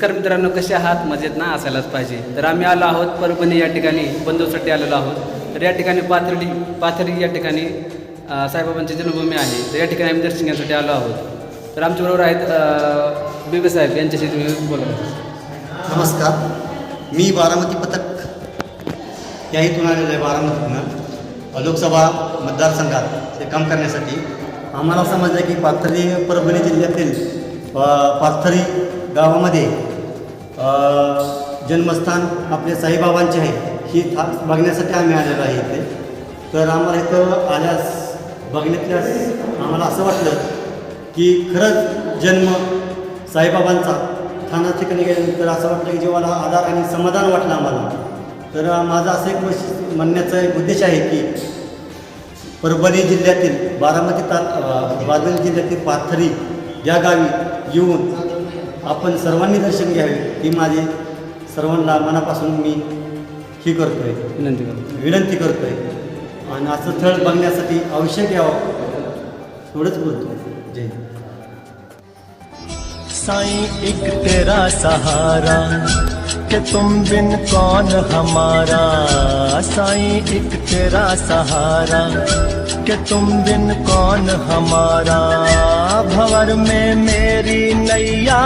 नमस्कार मित्रांनो कसे आहात? मजेत ना? असायलाच पाहिजे. तर आम्ही आलो आहोत परभणी या ठिकाणी बंधूसाठी आलेलो आहोत. तर या ठिकाणी पाथर्डी पाथरी या ठिकाणी साईबाबांची जन्मभूमी आहे. तर या ठिकाणी आम्ही दर्शन घेण्यासाठी आलो आहोत. तर आमच्याबरोबर आहेत बिबे साहेब. यांच्याशी तुम्ही बोला. नमस्कार. मी बारामती पथक. या इथून आलेलो आहे बारामतीतून लोकसभा मतदारसंघात हे काम करण्यासाठी. आम्हाला समजलं की पाथरी परभणी जिल्ह्यातील पाथरी गावामध्ये जन्मस्थान आपले साईबाबांचे आहे. ही था बघण्यासाठी आम्ही आलेलो आहे इथे. तर आम्हाला इथं आल्यास बघण्यातल्यास आम्हाला असं वाटलं की खरंच जन्म साईबाबांचा. ठाणा ठिकाणी गेल्यानंतर असं वाटलं की जीवाला आधार आणि समाधान वाटलं आम्हाला. तर माझा असं एक म्हणण्याचा एक उद्देश आहे की परभणी जिल्ह्यातील बारामती ता अ, बारामती जिल्ह्यातील पाथरी या गावी येऊन आपण सर्वांनी दर्शन घ्यावे ही माझी सर्वांना मनापासून मी ही करतो आहे विनंती करतो. विनंती करतो आहे आणि असं स्थळ बघण्यासाठी आवश्यक यावं. एवढंच बोलतो. जय. साईं एक तेरा सहारा कि तुम बिन कौन हमारा? साईं एक तेरा सहारा कि तुम बिन कौन हमारा? भंवर में मेरी नैया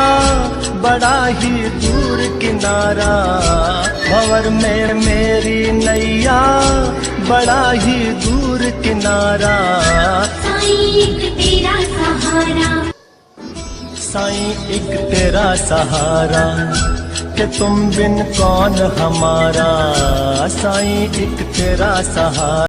बड़ा ही दूर किनारा। भंवर में मेरी नैया बड़ा ही दूर किनारा। साईं एक तेरा सहारा। साईं एक तेरा सहारा कि तुम बिन कौन हमारा। साईं एक तेरा सहारा।